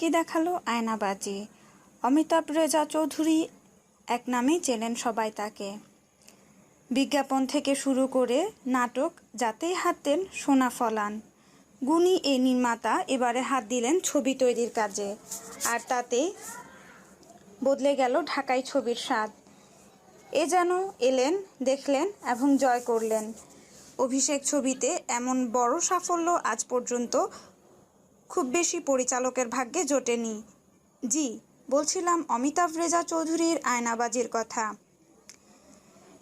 ভেলকি দেখাল? আয়নাবাজি। অমিতাভ রেজা চৌধুরী এক নামেই চেনেন সবাই তাকে। বিজ্ঞাপন থেকে শুরু করে নাটক যাতেই হাত দেন সোনা ফলান। গুণী এই নির্মাতা এবারে হাত দিলেন ছবি তৈরির কাজে। আর তাতে বদলে গেল ঢাকাই ছবির স্বাদ। এ যেন এলেন, দেখলেন এবং জয় করলেন। অভিষেক ছবিতে এমন বড় সাফল্য আজ পর্যন্ত খুব বেশি পরিচালকের ভাগ্যে জোটেনি। জি, বলছিলাম অমিতাভ রেজা চৌধুরীর আয়নাবাজির কথা।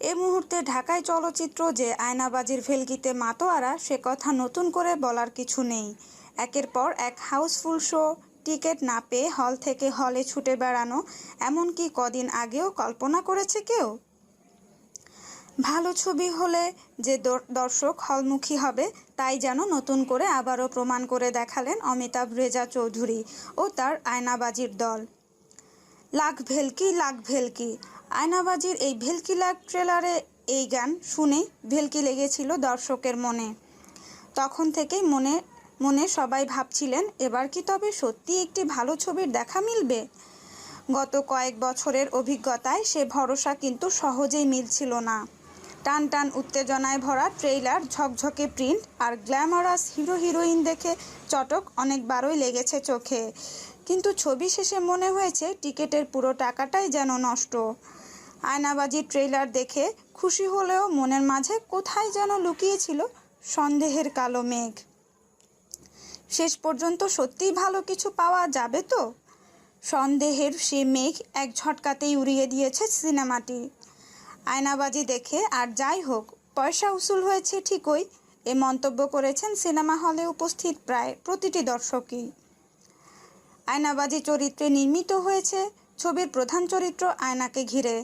এ মুহূর্তে ঢাকায় চলচ্চিত্র যে আয়নাবাজির ভেলকিতে মাতোয়ারা, সে কথা নতুন করে বলার কিছু নেই। একের পর এক হাউসফুল শো, টিকিট না পেয়ে হল থেকে হলে ছুটে বেড়ানো, এমনকি কদিন আগেও কল্পনা করেছে কেউ? ভালো ছবি হলে যে দর- দর্শক হলমুখী হবে, তাই যেন নতুন করে আবারও প্রমাণ করে দেখালেন অমিতাভ রেজা চৌধুরী ও তার আয়নাবাজির দল। লাখ ভেলকি লাখ ভেলকি। আয়নাবাজির এই ভেলকি লাখ ট্রেলারে এই গান শুনে ভেলকি লেগেছিল দর্শকের মনে। তখন থেকেই মনে মনে সবাই ভাবছিলেন, এবার কি তবে সত্যি একটি ভালো ছবির দেখা মিলবে? গত কয়েক বছরের অভিজ্ঞতায় সে ভরসা কিন্তু সহজেই মিলছিল না। টান টান উত্তেজনায় ভরা ট্রেইলার, ঝকঝকে প্রিন্ট আর গ্ল্যামারাস হিরো হিরোইন দেখে চটক অনেকবারই লেগেছে চোখে। কিন্তু ছবি শেষে মনে হয়েছে টিকিটের পুরো টাকাটাই যেন নষ্ট। আয়নাবাজি ট্রেইলার দেখে খুশি হলেও মনের মাঝে কোথায় যেন লুকিয়েছিল সন্দেহের কালো মেঘ। শেষ পর্যন্ত সত্যিই ভালো কিছু পাওয়া যাবে তো? সন্দেহের সে মেঘ এক ঝটকাতেই উড়িয়ে দিয়েছে সিনেমাটি। আয়নাবাজি দেখে, আর যাই হোক, পয়সা উসুল হয়েছে ঠিকই। এ মন্তব্য করেছেন সিনেমা হলে উপস্থিত প্রায় প্রতিটি দর্শকই। আয়নাবাজি চরিত্রে নির্মিত হয়েছে ছবির প্রধান চরিত্র আয়নাকে ঘিরে।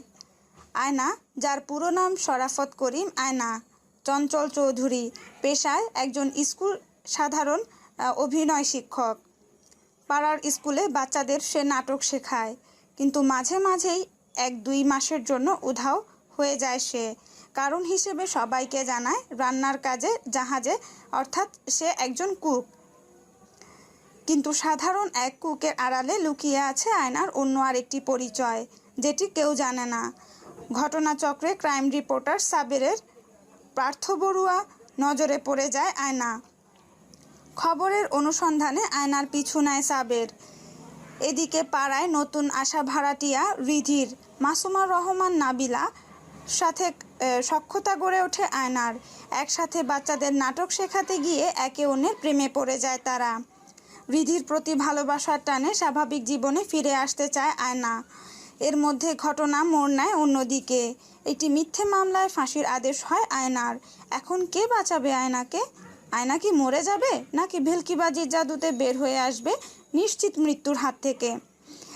আয়না, যার পুরো নাম শরাফত করিম আয়না, চঞ্চল চৌধুরী, পেশায় একজন স্কুল সাধারণ অভিনয় শিক্ষক। পাড়ার স্কুলে বাচ্চাদের সে নাটক শেখায়, কিন্তু মাঝে মাঝেই এক দুই মাসের জন্য উধাও হয়ে যায় সে। কারণ হিসেবে সবাইকে জানায় রান্নার কাজে জাহাজে, অর্থাৎ সে একজন কুক। কিন্তু সাধারণ এক কুকের আড়ালে লুকিয়ে আছে আয়নার অন্য আরেকটি পরিচয়, যেটি কেউ জানে না। ঘটনাচক্রে ক্রাইম রিপোর্টার সাবেরের পার্থ বড়ুয়া নজরে পড়ে যায় আয়না। খবরের অনুসন্ধানে আয়নার পিছু নেয় সাবের। এদিকে পাড়ায় নতুন আশা ভাড়াটিয়া, রিধির, মাসুমা রহমান নাবিলা সাথে সখ্যতা গড়ে ওঠে আয়নার। একসাথে বাচ্চাদের নাটক শেখাতে গিয়ে একে অন্যের প্রেমে পড়ে যায় তারা। রিধির প্রতি ভালোবাসার টানে স্বাভাবিক জীবনে ফিরে আসতে চায় আয়না। এর মধ্যে ঘটনা মোড় নেয় অন্যদিকে। একটি মিথ্যে মামলায় ফাঁসির আদেশ হয় আয়নার। এখন কে বাঁচাবে আয়নাকে? আয়না কি মরে যাবে? নাকি ভেলকিবাজির জাদুতে বের হয়ে আসবে নিশ্চিত মৃত্যুর হাত থেকে?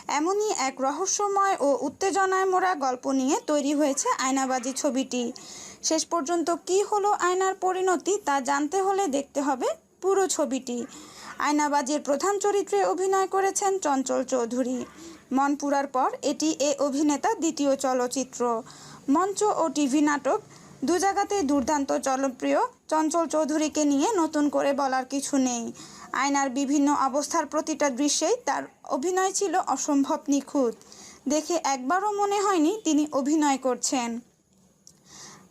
এমনই এক রহস্যময় ও উত্তেজনায় মোড়া গল্প নিয়ে তৈরি হয়েছে আয়নাবাজি ছবিটি। শেষ পর্যন্ত কি হলো আয়নার পরিণতি তা জানতে হলে দেখতে হবে পুরো ছবিটি। আয়নাবাজির প্রধান চরিত্রে অভিনয় করেছেন চঞ্চল চৌধুরী। মনপুরার পর এটি এ অভিনেতা দ্বিতীয় চলচ্চিত্র। মঞ্চ ও টিভি নাটক দু জায়গাতেই দুর্দান্ত জনপ্রিয়। চঞ্চল চৌধুরীকে নিয়ে নতুন করে বলার কিছু নেই। আয়নার বিভিন্ন অবস্থার প্রতিটা দৃশ্যেই তার অভিনয় ছিল অসম্ভব নিখুঁত। দেখে একবারও মনে হয়নি তিনি অভিনয় করছেন।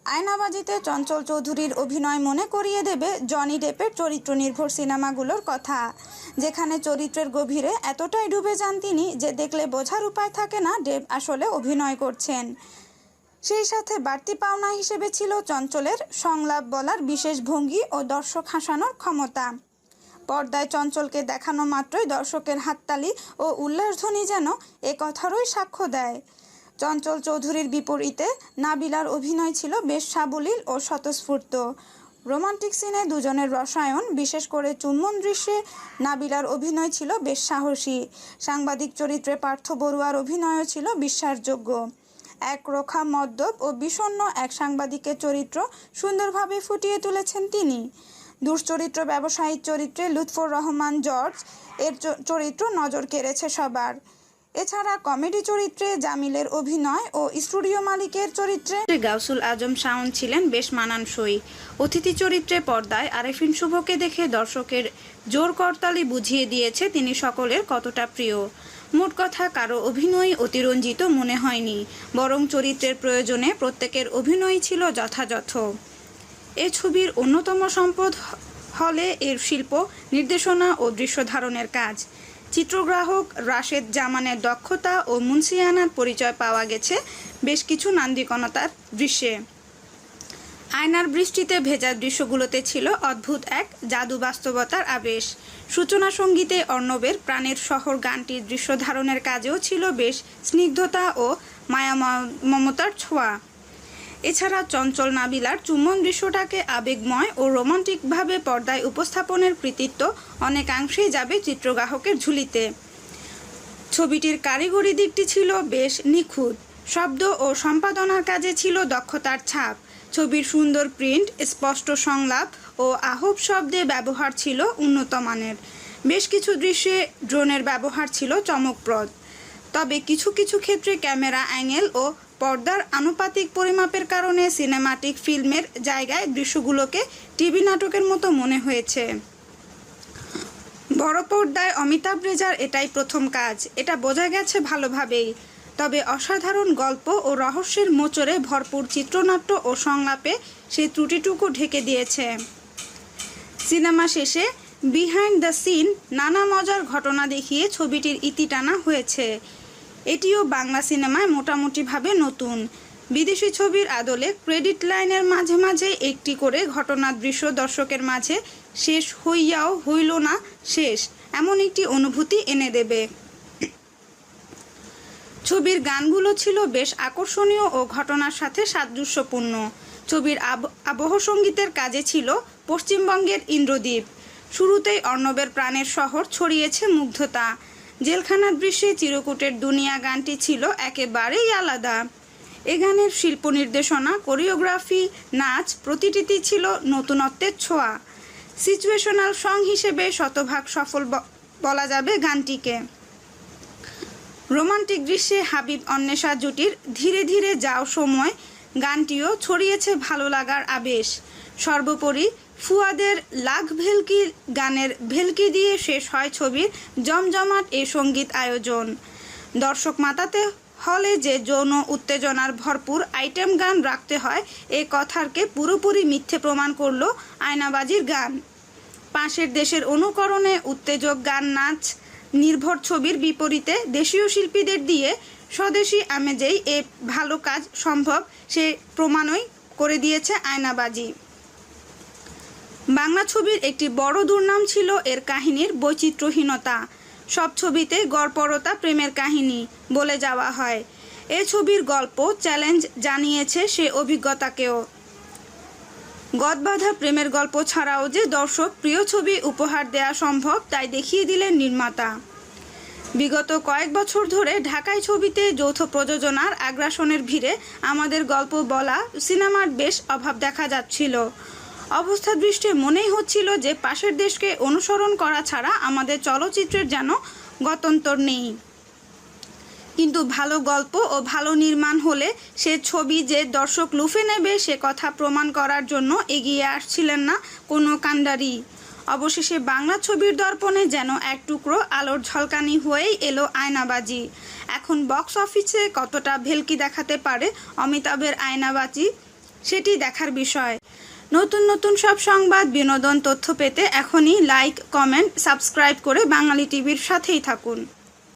আয়নাবাজিতে চঞ্চল চৌধুরীর অভিনয় মনে করিয়ে দেবে জনি ডেপের চরিত্র নির্ভর সিনেমাগুলোর কথা, যেখানে চরিত্রের গভীরে এতটাই ডুবে যান তিনি যে দেখলে বোঝার উপায় থাকে না ডেপ আসলে অভিনয় করছেন। সেই সাথে বাড়তি পাওনা হিসেবে ছিল চঞ্চলের সংলাপ বলার বিশেষ ভঙ্গি ও দর্শক হাসানোর ক্ষমতা। পর্দায় চঞ্চলকে দেখানো মাত্রই দর্শকের হাততালি ও উল্লাসধ্বনি যেন এ কথারই সাক্ষ্য দেয়। চঞ্চল চৌধুরীর বিপরীতে নাবিলার অভিনয় ছিল বেশ সাবলীল ও স্বতঃস্ফূর্ত। রোমান্টিক সিনে দুজনের রসায়ন, বিশেষ করে চুম্বন দৃশ্যে নাবিলার অভিনয় ছিল বেশ সাহসী। সাংবাদিক চরিত্রে পার্থ বড়ুয়ার অভিনয়ও ছিল বিশ্বাসযোগ্য। এক রোখা মদ্যপ ও বিষণ্ণ এক সাংবাদিকের চরিত্র সুন্দরভাবে ফুটিয়ে তুলেছেন তিনি। দুশ্চরিত্র ব্যবসায়িক চরিত্রে লুৎফর রহমান জর্জ এর চরিত্র নজর কেড়েছে সবার। এছাড়া কমেডি চরিত্রে জামিলের অভিনয় ও স্টুডিও মালিকের চরিত্রে গাউসুল আজম শাওন ছিলেন বেশ মানানসই। অতিথি চরিত্রে পর্দায় আরেফিন শুভকে দেখে দর্শকের জোর করতালি বুঝিয়ে দিয়েছে তিনি সকলের কতটা প্রিয়। মোট কথা, কারও অভিনয় অতিরঞ্জিত মনে হয়নি, বরং চরিত্রের প্রয়োজনে প্রত্যেকের অভিনয় ছিল যথাযথ। এ ছবির অন্যতম সম্পদ হলে এর শিল্প, নির্দেশনা ও দৃশ্য ধারণের কাজ। চিত্রগ্রাহক রাশেদ জামানের দক্ষতা ও মুন্সিয়ানার পরিচয় পাওয়া গেছে বেশ কিছু নান্দিকনতার দৃশ্যে। আয়নার বৃষ্টিতে ভেজা দৃশ্যগুলোতে ছিল অদ্ভুত এক জাদু বাস্তবতার আবেশ। সূচনা সঙ্গীতে অর্ণবের প্রাণের শহর গানটির দৃশ্য ধারণের কাজেও ছিল বেশ স্নিগ্ধতা ও মায়া মমতার ছোঁয়া। এছাড়া চঞ্চল নাবিলার চুম্বন দৃশ্যটাকে আবেগময় ও রোমান্টিকভাবে পর্দায় উপস্থাপনের কৃতিত্ব অনেকাংশেই যাবে চিত্রগ্রাহকের ঝুলিতে। ছবিটির কারিগরি দিকটি ছিল বেশ নিখুঁত। শব্দ ও সম্পাদনার কাজে ছিল দক্ষতার ছাপ। ছবির সুন্দর প্রিন্ট, স্পষ্ট সংলাপ ও আহব শব্দে ব্যবহার ছিল উন্নত মানের। বেশ কিছু দৃশ্যে ড্রোনের ব্যবহার ছিল চমকপ্রদ। তবে কিছু কিছু ক্ষেত্রে ক্যামেরা অ্যাঙ্গেল ও পর্দার আনুপাতিক পরিমাপের কারণে সিনেমাটিক ফিল্মের জায়গায় দৃশ্যগুলোকে টিভি নাটকের মতো মনে হয়েছে। বড় পর্দায় অমিতাভ রেজার এটাই প্রথম কাজ। এটা বোঝা গেছে ভালোভাবেই। তবে অসাধারণ গল্প ও রহস্যের মোচরে ভরপুর চিত্রনাট্য ও সংলাপে সেই ত্রুটিটুকু ঢেকে দিয়েছে। সিনেমা শেষে বিহাইন্ড দ্য সিন নানা মজার ঘটনা দেখিয়ে ছবিটির ইতি টানা হয়েছে। এটিও বাংলা সিনেমায় মোটামুটিভাবে নতুন। বিদেশি ছবির আদলে ক্রেডিট লাইনের মাঝে মাঝে একটি করে ঘটনার দৃশ্য দর্শকের মাঝে শেষ হইয়াও হইল না, শেষ। এমন একটি অনুভূতি এনে দেবে। ছবির গানগুলো ছিল বেশ আকর্ষণীয় ও ঘটনার সাথে সাদৃশ্যপূর্ণ। ছবির আব- আবহ সঙ্গীতের কাজে ছিল পশ্চিমবঙ্গের ইন্দ্রদ্বীপ শুরুতেই অর্ণবের প্রাণের শহর ছড়িয়েছে মুগ্ধতা। জেলখানার দৃশ্যে চিরকুটের দুনিয়া গানটি ছিল একেবারেই আলাদা। এ গানের শিল্প নির্দেশনা, কোরিওগ্রাফি, নাচ প্রতিটিতে ছিল নতুনত্বের ছোঁয়া। সিচুয়েশনাল সং হিসেবে শতভাগ সফল বলা যাবে গানটিকে। রোমান্টিক দৃশ্যে হাবিব অন্বেষা জুটির ধীরে ধীরে যাও সময় গানটিও ছড়িয়েছে ভালো লাগার আবেশ। সর্বোপরি ফুয়াদের লাখ ভেলকি গানের ভেলকি দিয়ে শেষ হয় ছবির জমজমাট এ সংগীত আয়োজন। দর্শক মাতাতে হলে যে যৌন উত্তেজনার ভরপুর আইটেম গান রাখতে হয়, এ কথারকে পুরোপুরি মিথ্যে প্রমাণ করল আয়নাবাজির গান। পাশের দেশের অনুকরণে উত্তেজক গান নাচ, নির্ভর ছবির বিপরীতে দেশীয় শিল্পীদের দিয়ে স্বদেশি আমেজেই এ ভালো কাজ সম্ভব সে প্রমাণই করে দিয়েছে আয়নাবাজি। বাংলা ছবির একটি বড় দুর্নাম ছিল এর কাহিনীর বৈচিত্র্যহীনতা। সব ছবিতে গড়পরতা প্রেমের কাহিনী বলে যাওয়া হয়। এ ছবির গল্প চ্যালেঞ্জ জানিয়েছে সে অভিজ্ঞতাকেও। গদবাধা প্রেমের গল্প ছাড়াও যে দর্শক প্রিয় ছবি উপহার দেয়া সম্ভব তাই দেখিয়ে দিলেন নির্মাতা। বিগত কয়েক বছর ধরে ঢাকায় ছবিতে যৌথ প্রযোজনার আগ্রাসনের ভিড়ে আমাদের গল্প বলা, সিনেমার বেশ অভাব দেখা যাচ্ছিল। অবস্থা দৃষ্টে মনেই হচ্ছিল যে পাশের দেশকে অনুসরণ করা ছাড়া আমাদের চলচ্চিত্রের যেন গত্যন্তর নেই। কিন্তু ভালো গল্প ও ভালো নির্মাণ হলে সে ছবি যে দর্শক লুফে নেবে সে কথা প্রমাণ করার জন্য এগিয়ে আসছিলেন না কোনো কাণ্ডারি অবশেষে বাংলা ছবির দর্পণে যেন এক টুকরো আলোর ঝলকানি হয়েই এলো আয়নাবাজি। এখন বক্স অফিসে কতটা ভেলকি দেখাতে পারে অমিতাভের আয়নাবাজি, সেটি দেখার বিষয়। নতুন নতুন সব সংবাদ, বিনোদন, তথ্য পেতে এখনই লাইক কমেন্ট সাবস্ক্রাইব করে বাঙালি টিভির সাথেই থাকুন।